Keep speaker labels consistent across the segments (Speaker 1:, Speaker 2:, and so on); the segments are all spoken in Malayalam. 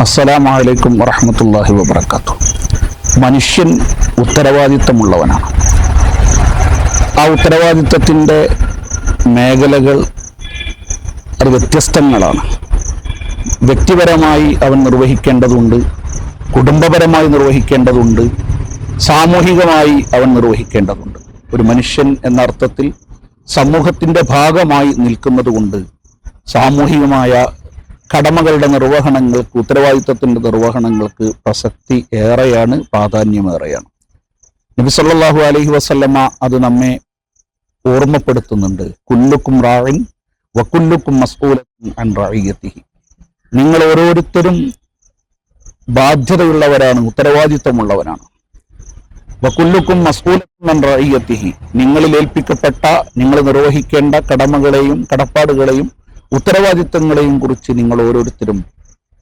Speaker 1: അസ്സലാമലൈക്കും വറഹമത്തല്ലാഹി വബർക്കാത്തു മനുഷ്യൻ ഉത്തരവാദിത്തമുള്ളവനാണ്. ആ ഉത്തരവാദിത്തത്തിന്റെ മേഖലകൾ അത് വ്യത്യസ്തങ്ങളാണ്. വ്യക്തിപരമായി അവൻ നിർവഹിക്കേണ്ടതുണ്ട് കുടുംബപരമായി നിർവഹിക്കേണ്ടതുണ്ട് സാമൂഹികമായി അവൻ നിർവഹിക്കേണ്ടതുണ്ട്. ഒരു മനുഷ്യൻ എന്ന അർത്ഥത്തിൽ സമൂഹത്തിന്റെ ഭാഗമായി നിൽക്കുന്നതുകൊണ്ട് സാമൂഹികമായ കടമകളുടെ നിർവഹണങ്ങൾക്ക് ഉത്തരവാദിത്വത്തിന്റെ നിർവഹണങ്ങൾക്ക് പ്രസക്തി ഏറെയാണ് പ്രാധാന്യമേറെയാണ് നബി സല്ലല്ലാഹു അലൈഹി വസല്ലമ അത് നമ്മെ ഓർമ്മപ്പെടുത്തുന്നുണ്ട്. കുല്ലുക്കും റാഴിൻ വക്കുല്ലുക്കും മസ്കൂലും അൻ നിങ്ങൾ ഓരോരുത്തരും ബാധ്യതയുള്ളവരാണ് ഉത്തരവാദിത്വമുള്ളവരാണ്. വക്കുല്ലുക്കും മസ്ഊലത്തും അൻ നിങ്ങളിൽ ഏൽപ്പിക്കപ്പെട്ട നിങ്ങൾ നിർവഹിക്കേണ്ട കടമകളെയും കടപ്പാടുകളെയും ഉത്തരവാദിത്തങ്ങളെയും കുറിച്ച് നിങ്ങൾ ഓരോരുത്തരും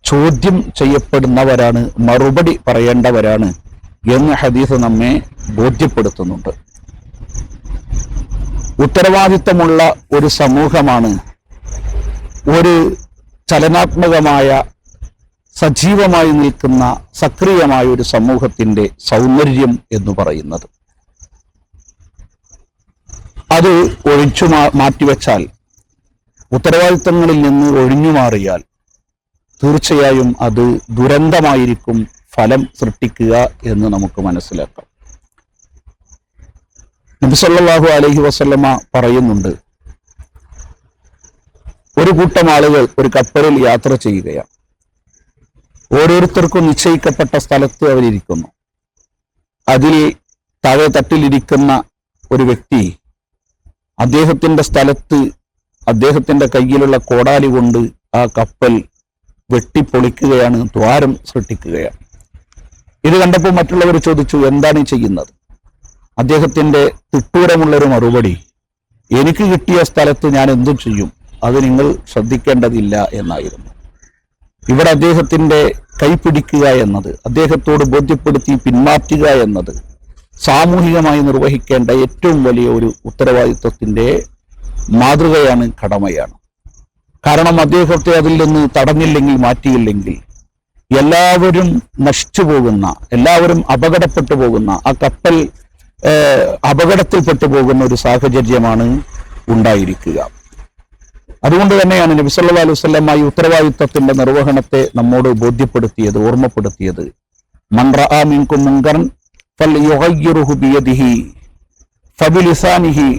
Speaker 1: ചോദ്യം ചെയ്യപ്പെടുന്നവരാണ് മറുപടി പറയേണ്ടവരാണ് എന്ന് ഹദീസ് നമ്മെ ബോധ്യപ്പെടുത്തുന്നുണ്ട്. ഉത്തരവാദിത്തമുള്ള ഒരു സമൂഹമാണ് ഒരു ചലനാത്മകമായ സജീവമായി നിൽക്കുന്ന സക്രിയമായ ഒരു സമൂഹത്തിന്റെ സൗന്ദര്യം എന്ന് പറയുന്നത്. അത് ഒഴിച്ചു മാറ്റിവെച്ചാൽ ഉത്തരവാദിത്തങ്ങളിൽ നിന്ന് ഒഴിഞ്ഞു മാറിയാൽ തീർച്ചയായും അത് ദുരന്തമായിരിക്കും ഫലം സൃഷ്ടിക്കുക എന്ന് നമുക്ക് മനസ്സിലാക്കാം. നബി അലഹി വസല്ലമ പറയുന്നുണ്ട് ഒരു കൂട്ടം ആളുകൾ ഒരു കപ്പലിൽ യാത്ര ചെയ്യുകയാണ്. ഓരോരുത്തർക്കും നിശ്ചയിക്കപ്പെട്ട സ്ഥലത്ത് അവരിയ്ക്കുന്നു അതിൽ താഴെ തട്ടിലിരിക്കുന്ന ഒരു വ്യക്തി അദ്ദേഹത്തിന്റെ സ്ഥലത്ത് അദ്ദേഹത്തിന്റെ കയ്യിലുള്ള കോടാലി കൊണ്ട് ആ കപ്പൽ വെട്ടിപ്പൊളിക്കുകയാണ് ദ്വാരം സൃഷ്ടിക്കുകയാണ്. ഇത് കണ്ടപ്പോൾ മറ്റുള്ളവർ ചോദിച്ചു എന്താണ് ചെയ്യുന്നത്? അദ്ദേഹത്തിന്റെ തിട്ടൂരമുള്ള ഒരു മറുപടി എനിക്ക് കിട്ടിയ സ്ഥലത്ത് ഞാൻ എന്തു ചെയ്യും? അത് നിങ്ങൾ ശ്രദ്ധിക്കേണ്ടതില്ല എന്നായിരുന്നു. ഇവിടെ അദ്ദേഹത്തിന്റെ കൈപിടിക്കുക എന്നത് അദ്ദേഹത്തോട് ബോധ്യപ്പെടുത്തി പിന്മാറ്റുക എന്നത് സാമൂഹികമായി നിർവഹിക്കേണ്ട ഏറ്റവും വലിയ ഒരു ഉത്തരവാദിത്വത്തിന്റെ മാതൃകയാണ് കടമയാണ്. കാരണം അദ്ദേഹത്തെ അതിൽ നിന്ന് തടഞ്ഞില്ലെങ്കിൽ മാറ്റിയില്ലെങ്കിൽ എല്ലാവരും നശിച്ചു പോകുന്ന എല്ലാവരും അപകടപ്പെട്ടു പോകുന്ന ആ കപ്പൽ അപകടത്തിൽപ്പെട്ടു പോകുന്ന ഒരു സാഹചര്യമാണ് ഉണ്ടായിരിക്കുക. അതുകൊണ്ട് തന്നെയാണ് നബി സല്ലല്ലാഹു അലൈഹി ഈ ഉത്തരവാദിത്വത്തിന്റെ നിർവഹണത്തെ നമ്മോട് ബോധ്യപ്പെടുത്തിയത് ഓർമ്മപ്പെടുത്തിയത്. മൻ മിൻകും മുങ്കർ ഫൽ യുഗയ്യിറുഹു ബിയദിഹി ഫബിലിസാനിഹി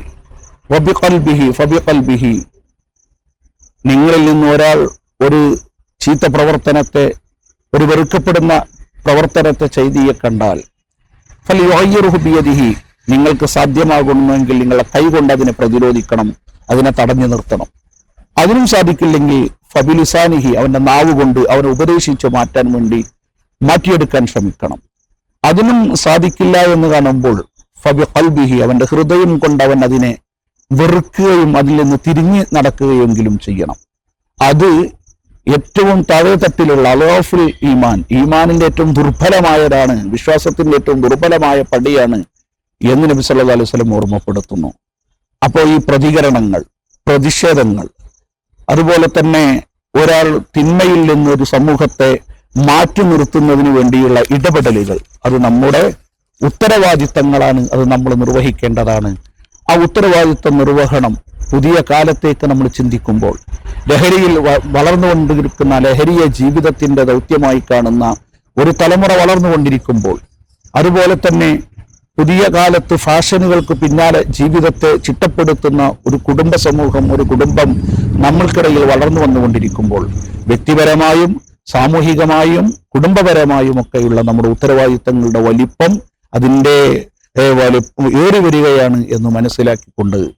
Speaker 1: നിങ്ങളിൽ നിന്ന് ഒരാൾ ഒരു ചീത്ത പ്രവർത്തനത്തെ ഒരു വെറുക്കപ്പെടുന്ന പ്രവർത്തനത്തെ ചെയ്തിയെ കണ്ടാൽ ബിയദിഹി നിങ്ങൾക്ക് സാധ്യമാകുന്നുവെങ്കിൽ നിങ്ങളെ കൈകൊണ്ട് അതിനെ പ്രതിരോധിക്കണം അതിനെ തടഞ്ഞു നിർത്തണം. അതിനും സാധിക്കില്ലെങ്കിൽ ഫബിലിസാനിഹി അവന്റെ നാവ് കൊണ്ട് അവനെ ഉപദേശിച്ചു മാറ്റാൻ വേണ്ടി മാറ്റിയെടുക്കാൻ ശ്രമിക്കണം. അതിനും സാധിക്കില്ല എന്ന് കാണുമ്പോൾ ഫബി കൽബിഹി അവന്റെ ഹൃദയം കൊണ്ട് അവൻ അതിനെ വെറുക്കുകയും അതിൽ നിന്ന് തിരിഞ്ഞ് നടക്കുകയെങ്കിലും ചെയ്യണം. അത് ഏറ്റവും താഴെത്തട്ടിലുള്ള അലോഫുൽ ഈമാൻ ഈമാനിന്റെ ഏറ്റവും ദുർബലമായതാണ് വിശ്വാസത്തിന്റെ ഏറ്റവും ദുർബലമായ പടിയാണ് എന്ന് നബി സല്ലല്ലാഹു അലൈഹി വസല്ലം ഓർമ്മപ്പെടുത്തുന്നു. അപ്പോൾ ഈ പ്രതികരണങ്ങൾ പ്രതിഷേധങ്ങൾ അതുപോലെ തന്നെ ഒരാൾ തിന്മയിൽ നിന്ന് ഒരു സമൂഹത്തെ മാറ്റി നിർത്തുന്നതിന് വേണ്ടിയുള്ള ഇടപെടലുകൾ അത് നമ്മുടെ ഉത്തരവാദിത്തങ്ങളാണ് അത് നമ്മൾ നിർവഹിക്കേണ്ടതാണ് ആ ഉത്തരവാദിത്വ നിർവഹണം പുതിയ കാലത്തേക്ക് നമ്മൾ ചിന്തിക്കുമ്പോൾ ലഹരിയിൽ വളർന്നുകൊണ്ടിരിക്കുന്ന ലഹരിയെ ജീവിതത്തിന്റെ ദൗത്യമായി കാണുന്ന ഒരു തലമുറ വളർന്നുകൊണ്ടിരിക്കുമ്പോൾ അതുപോലെ തന്നെ പുതിയ കാലത്ത് ഫാഷനുകൾക്ക് പിന്നാലെ ജീവിതത്തെ ചിട്ടപ്പെടുത്തുന്ന ഒരു കുടുംബ സമൂഹം ഒരു കുടുംബം നമ്മൾക്കിടയിൽ വളർന്നു വന്നുകൊണ്ടിരിക്കുമ്പോൾ വ്യക്തിപരമായും സാമൂഹികമായും കുടുംബപരമായും ഒക്കെയുള്ള നമ്മുടെ ഉത്തരവാദിത്തങ്ങളുടെ വലിപ്പം അതിന്റെ വലിപ്പം ഏറി വരികയാണ് എന്ന് മനസ്സിലാക്കിക്കൊണ്ട്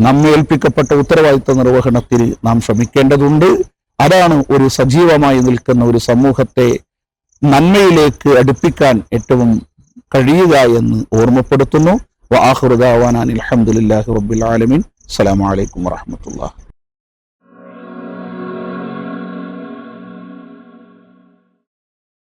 Speaker 1: നമ്മെ ഏൽപ്പിക്കപ്പെട്ട ഉത്തരവാദിത്ത നിർവഹണത്തിൽ നാം ശ്രമിക്കേണ്ടതുണ്ട്. അതാണ് ഒരു സജീവമായി നിൽക്കുന്ന ഒരു സമൂഹത്തെ നന്മയിലേക്ക് അടുപ്പിക്കാൻ ഏറ്റവും കഴിയുക എന്ന് ഓർമ്മപ്പെടുത്തുന്നു. വാഹുറുദാവാൻ അലഹമുല്ലാഹി റബ്ബിൽ ആലമീൻ. അസ്സലാമലൈക്കും വറഹമത്തുള്ള